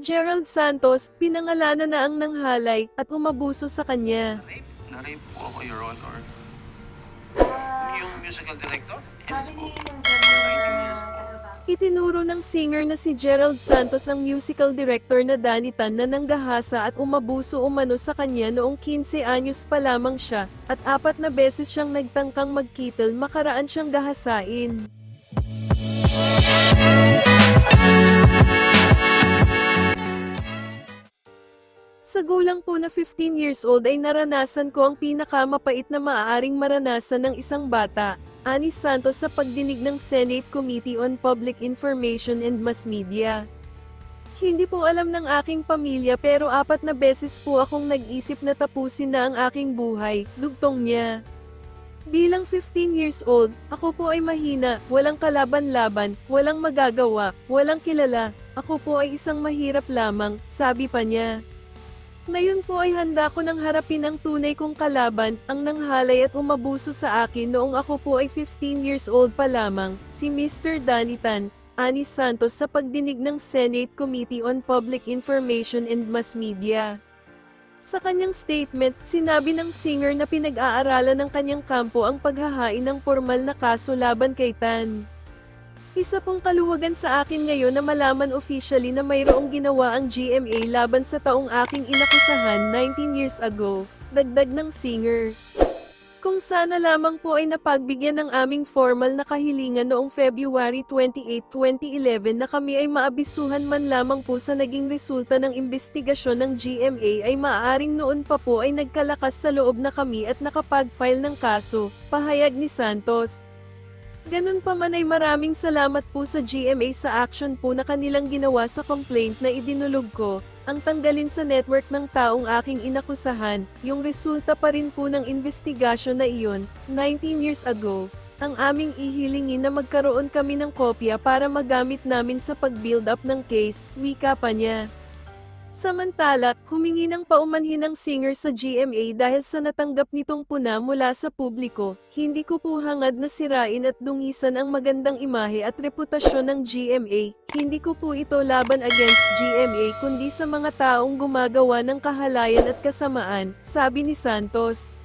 Gerald Santos, pinangalanan na ang nanghalay at umabuso sa kanya. Rape? Na-rape po ako, Your Honor. Ah, Yung musical director? sabi ni po. yung For 19 years po. Itinuro ng singer na si Gerald Santos ang musical director na Danny Tan na nanggahasa at umabuso umano sa kanya noong 15 anyos pa lamang siya, at apat na beses siyang nagtangkang magkitol makaraan siyang gahasain. Sa gulang po na 15 years old ay naranasan ko ang pinakamapait na maaaring maranasan ng isang bata, Ani Santos sa pagdinig ng Senate Committee on Public Information and Mass Media. Hindi po alam ng aking pamilya pero apat na beses po akong nag-isip na tapusin na ang aking buhay, dugtong niya. Bilang 15 years old, ako po ay mahina, walang kalaban-laban, walang magagawa, walang kilala, ako po ay isang mahirap lamang, sabi pa niya. Ngayon po ay handa ko nang harapin ang tunay kong kalaban, ang nanghalay at umabuso sa akin noong ako po ay 15 years old pa lamang, si Mr. Danitan, Ani Santos sa pagdinig ng Senate Committee on Public Information and Mass Media. Sa kanyang statement, sinabi ng singer na pinag-aaralan ng kanyang kampo ang paghahain ng formal na kaso laban kay Tan. Isa pong kaluwagan sa akin ngayon na malaman officially na mayroong ginawa ang GMA laban sa taong aking inakusahan 19 years ago, dagdag ng singer. Kung sana lamang po ay napagbigyan ng aming formal na kahilingan noong February 28, 2011 na kami ay maabisuhan man lamang po sa naging resulta ng investigasyon ng GMA ay maaaring noon pa po ay nagkalakas sa loob na kami at nakapag-file ng kaso, pahayag ni Santos. Ganun pa man ay maraming salamat po sa GMA sa action po na kanilang ginawa sa complaint na idinulog ko, ang tanggalin sa network ng taong aking inakusahan, yung resulta pa rin po ng investigasyon na iyon, 19 years ago, ang aming ihilingin na magkaroon kami ng kopya para magamit namin sa pag-build up ng case, wika pa niya. Samantala, humingi ng paumanhin ng singer sa GMA dahil sa natanggap nitong puna mula sa publiko, hindi ko po hangad na sirain at dungisan ang magandang imahe at reputasyon ng GMA, hindi ko po ito laban against GMA kundi sa mga taong gumagawa ng kahalayan at kasamaan, sabi ni Santos.